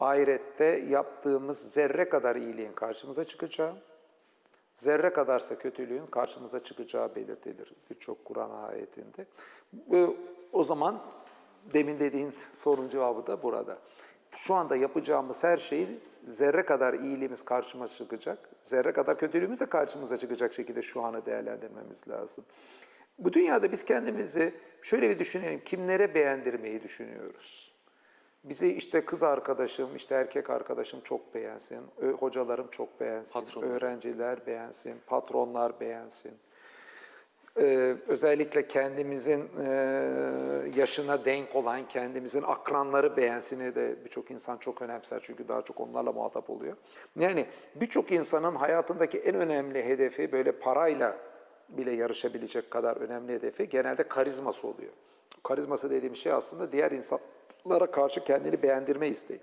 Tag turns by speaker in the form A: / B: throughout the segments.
A: ahirette yaptığımız zerre kadar iyiliğin karşımıza çıkacağı, zerre kadarsa kötülüğün karşımıza çıkacağı belirtilir birçok Kur'an ayetinde. O zaman demin dediğin sorun cevabı da burada. Şu anda yapacağımız her şeyi zerre kadar iyiliğimiz karşımıza çıkacak, zerre kadar kötülüğümüz de karşımıza çıkacak şekilde şu anı değerlendirmemiz lazım. Bu dünyada biz kendimizi şöyle bir düşünelim, kimlere beğendirmeyi düşünüyoruz? Bizi işte kız arkadaşım, işte erkek arkadaşım çok beğensin, hocalarım çok beğensin,
B: Patronlar.
A: öğrenciler beğensin, patronlar beğensin. Ee, özellikle kendimizin e, yaşına denk olan, kendimizin akranları beğensini de birçok insan çok önemser çünkü daha çok onlarla muhatap oluyor. Yani birçok insanın hayatındaki en önemli hedefi böyle parayla bile yarışabilecek kadar önemli hedefi genelde karizması oluyor. Karizması dediğim şey aslında diğer insanlara karşı kendini beğendirme isteği.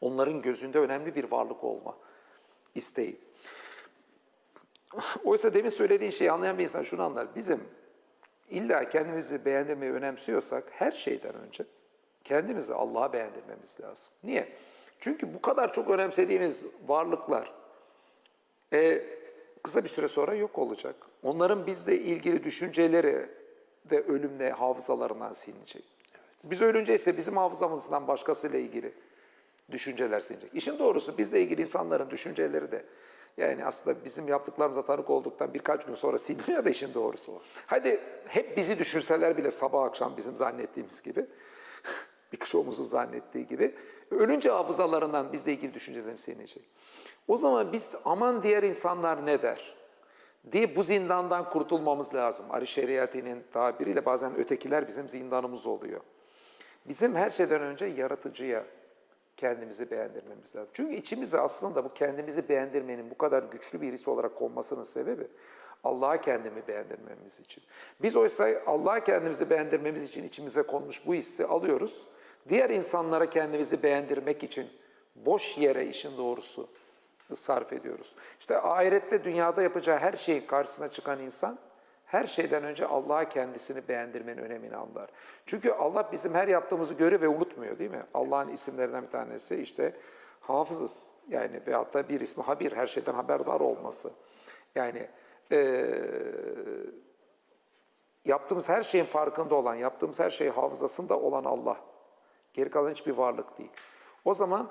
A: Onların gözünde önemli bir varlık olma isteği. Oysa demin söylediğin şeyi anlayan bir insan şunu anlar. Bizim illa kendimizi beğendirmeyi önemsiyorsak her şeyden önce kendimizi Allah'a beğendirmemiz lazım. Niye? Çünkü bu kadar çok önemsediğimiz varlıklar e, kısa bir süre sonra yok olacak. Onların bizle ilgili düşünceleri de ölümle hafızalarından silinecek. Biz ölünce ise bizim hafızamızdan başkasıyla ilgili düşünceler silinecek. İşin doğrusu bizle ilgili insanların düşünceleri de yani aslında bizim yaptıklarımıza tanık olduktan birkaç gün sonra siliniyor da işin doğrusu. Hadi hep bizi düşünseler bile sabah akşam bizim zannettiğimiz gibi, bir kişi zannettiği gibi, ölünce hafızalarından bizle ilgili düşüncelerin silinecek. O zaman biz aman diğer insanlar ne der diye bu zindandan kurtulmamız lazım. Ari Şeriati'nin tabiriyle bazen ötekiler bizim zindanımız oluyor. Bizim her şeyden önce yaratıcıya kendimizi beğendirmemiz lazım. Çünkü içimize aslında bu kendimizi beğendirmenin bu kadar güçlü bir his olarak konmasının sebebi Allah'a kendimi beğendirmemiz için. Biz oysa Allah'a kendimizi beğendirmemiz için içimize konmuş bu hissi alıyoruz. Diğer insanlara kendimizi beğendirmek için boş yere işin doğrusu sarf ediyoruz. İşte ahirette dünyada yapacağı her şeyin karşısına çıkan insan her şeyden önce Allah'a kendisini beğendirmenin önemini anlar. Çünkü Allah bizim her yaptığımızı görüyor ve unutmuyor değil mi? Allah'ın isimlerinden bir tanesi işte hafızız. Yani veyahut da bir ismi habir, her şeyden haberdar olması. Yani eee, yaptığımız her şeyin farkında olan, yaptığımız her şeyin hafızasında olan Allah. Geri kalan hiçbir varlık değil. O zaman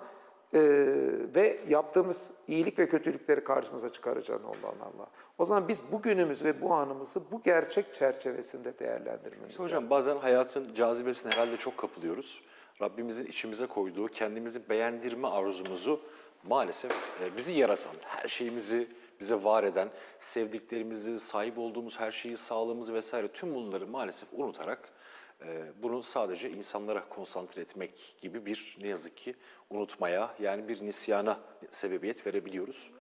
A: eee, ve yaptığımız iyilik ve kötülükleri karşımıza çıkaracağını olan Allah. O zaman biz bugünümüz ve bu anımızı bu gerçek çerçevesinde değerlendirmemiz
B: İşte hocam bazen hayatın cazibesine herhalde çok kapılıyoruz. Rabbimizin içimize koyduğu, kendimizi beğendirme arzumuzu maalesef e, bizi yaratan, her şeyimizi bize var eden, sevdiklerimizi, sahip olduğumuz her şeyi, sağlığımızı vesaire tüm bunları maalesef unutarak e, bunu sadece insanlara konsantre etmek gibi bir ne yazık ki unutmaya yani bir nisyana sebebiyet verebiliyoruz.